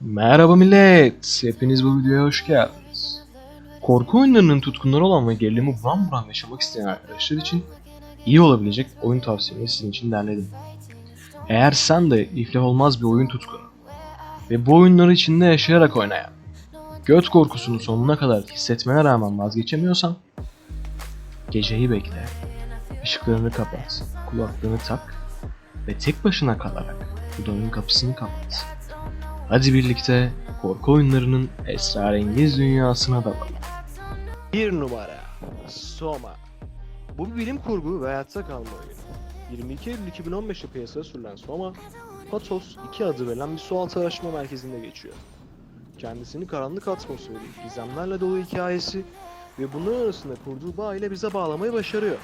Merhaba millet, hepiniz bu videoya hoş geldiniz. Korku oyunlarının tutkunları olan ve gerilimi buram buram yaşamak isteyen arkadaşlar için iyi olabilecek oyun tavsiyemi sizin için derledim. Eğer sen de iflah olmaz bir oyun tutkunu ve bu oyunları içinde yaşayarak oynayan, göt korkusunu sonuna kadar hissetmene rağmen vazgeçemiyorsan, geceyi bekle, ışıklarını kapat, kulaklığını tak ve tek başına kalarak odanın kapısını kapat. Hadi birlikte korku oyunlarının esrarengiz dünyasına dalalım. Bir numara Soma Bu bir bilim kurgu ve hayatta kalma oyunu. 22 Eylül 2015'te piyasaya sürülen Soma, Patos 2 adı verilen bir sualtı araştırma merkezinde geçiyor. Kendisini karanlık atmosferi, gizemlerle dolu hikayesi ve bunların arasında kurduğu bağ ile bize bağlamayı başarıyor.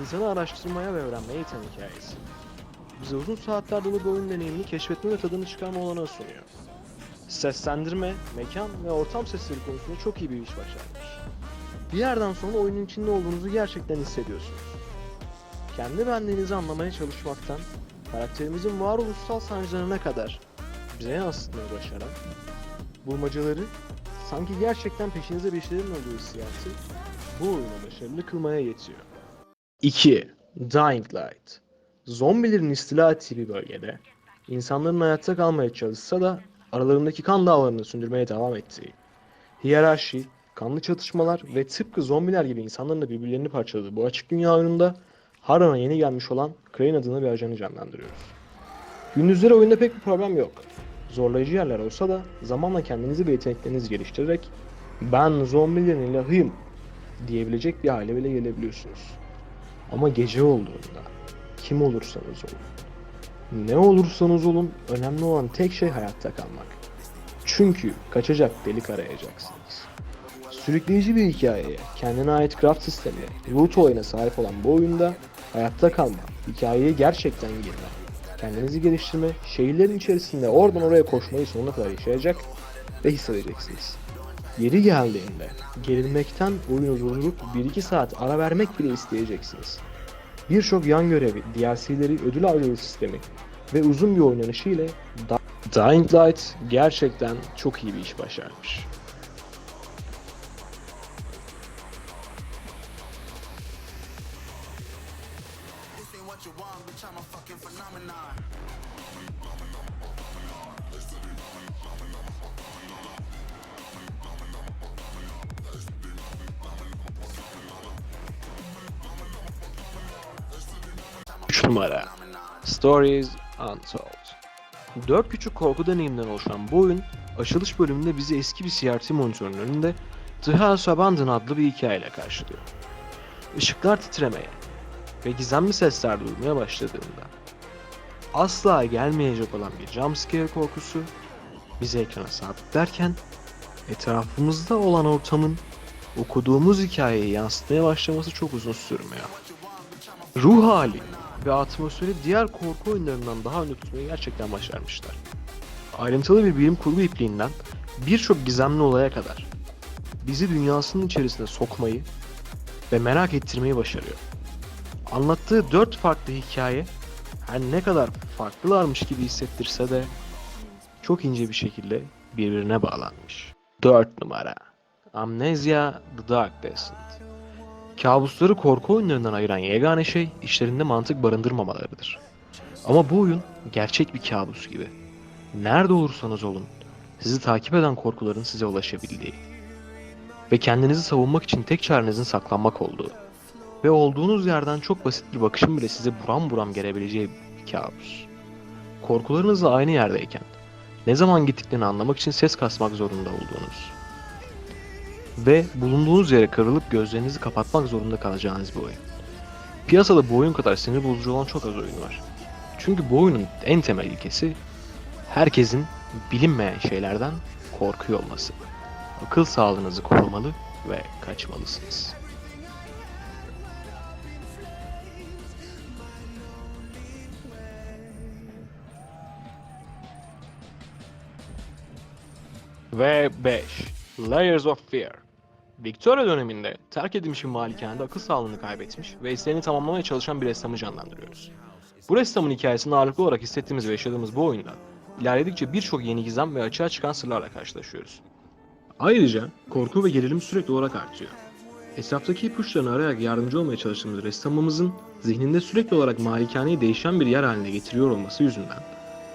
İnsanı araştırmaya ve öğrenmeye iten hikayesi. Bize uzun saatler dolu bir oyun deneyimini keşfetme ve tadını çıkarma olanağı sunuyor. Seslendirme, mekan ve ortam sesleri konusunda çok iyi bir iş başarmış. Bir yerden sonra oyunun içinde olduğunuzu gerçekten hissediyorsunuz. Kendi benliğinizi anlamaya çalışmaktan, karakterimizin varoluşsal sancılarına kadar bize yansıtmayı başaran, bulmacaları sanki gerçekten peşinizde bir şeylerin olduğu hissiyatı bu oyunu başarılı kılmaya yetiyor. 2. Dying Light Zombilerin istila ettiği bir bölgede, insanların hayatta kalmaya çalışsa da aralarındaki kan dağlarını sündürmeye devam ettiği, hiyerarşi, kanlı çatışmalar ve tıpkı zombiler gibi insanların da birbirlerini parçaladığı bu açık dünya oyununda Harran'a yeni gelmiş olan Crane adına bir ajanı canlandırıyoruz. Gündüzleri oyunda pek bir problem yok. Zorlayıcı yerler olsa da zamanla kendinizi ve yeteneklerinizi geliştirerek ben zombilerin ilahıyım diyebilecek bir hale bile gelebiliyorsunuz. Ama gece olduğunda kim olursanız olun, ne olursanız olun önemli olan tek şey hayatta kalmak. Çünkü kaçacak delik arayacaksınız. Sürükleyici bir hikayeye, kendine ait craft sistemi, loot olayına sahip olan bu oyunda hayatta kalma, hikayeye gerçekten girme, kendinizi geliştirme, şehirlerin içerisinde oradan oraya koşmayı sonuna kadar yaşayacak ve hissedeceksiniz. Yeri geldiğinde gerilmekten oyunu durdurup 1-2 saat ara vermek bile isteyeceksiniz. Birçok yan görevi, DLC'leri, ödül algılı sistemi ve uzun bir oynanışı ile Dying Light gerçekten çok iyi bir iş başarmış. Numara Stories Untold Dört küçük korku deneyimden oluşan bu oyun, açılış bölümünde bizi eski bir CRT monitörünün önünde The House Abandoned adlı bir hikayeyle karşılıyor. Işıklar titremeye ve gizemli sesler duymaya başladığında asla gelmeyecek olan bir jumpscare korkusu bizi ekrana sabitlerken etrafımızda olan ortamın okuduğumuz hikayeyi yansıtmaya başlaması çok uzun sürmüyor. Ruh hali ve atmosferi diğer korku oyunlarından daha önde tutmayı gerçekten başarmışlar. Ayrıntılı bir bilim kurgu ipliğinden birçok gizemli olaya kadar bizi dünyasının içerisine sokmayı ve merak ettirmeyi başarıyor. Anlattığı dört farklı hikaye her ne kadar farklılarmış gibi hissettirse de çok ince bir şekilde birbirine bağlanmış. 4 numara Amnesia The Dark Descent Kabusları korku oyunlarından ayıran yegane şey işlerinde mantık barındırmamalarıdır. Ama bu oyun gerçek bir kabus gibi. Nerede olursanız olun, sizi takip eden korkuların size ulaşabildiği ve kendinizi savunmak için tek çarenizin saklanmak olduğu ve olduğunuz yerden çok basit bir bakışın bile size buram buram gelebileceği bir kabus. Korkularınızla aynı yerdeyken ne zaman gittiklerini anlamak için ses kasmak zorunda olduğunuz ve bulunduğunuz yere kırılıp gözlerinizi kapatmak zorunda kalacağınız bir oyun. Piyasada bu oyun kadar sinir bozucu olan çok az oyun var. Çünkü bu oyunun en temel ilkesi herkesin bilinmeyen şeylerden korkuyor olması. Akıl sağlığınızı korumalı ve kaçmalısınız. Ve 5. Layers of Fear Victoria döneminde terk edilmiş bir malikanede akıl sağlığını kaybetmiş ve eserini tamamlamaya çalışan bir ressamı canlandırıyoruz. Bu ressamın hikayesini ağırlıklı olarak hissettiğimiz ve yaşadığımız bu oyunda ilerledikçe birçok yeni gizem ve açığa çıkan sırlarla karşılaşıyoruz. Ayrıca korku ve gerilim sürekli olarak artıyor. Etraftaki ipuçlarını arayarak yardımcı olmaya çalıştığımız ressamımızın zihninde sürekli olarak malikaneyi değişen bir yer haline getiriyor olması yüzünden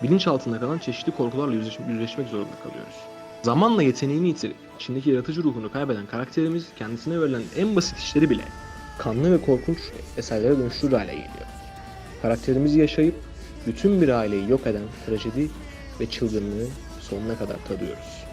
bilinç altında kalan çeşitli korkularla yüzleş- yüzleşmek zorunda kalıyoruz. Zamanla yeteneğini yitirip içindeki yaratıcı ruhunu kaybeden karakterimiz kendisine verilen en basit işleri bile kanlı ve korkunç eserlere dönüştürür hale geliyor. Karakterimizi yaşayıp bütün bir aileyi yok eden trajedi ve çılgınlığı sonuna kadar tadıyoruz.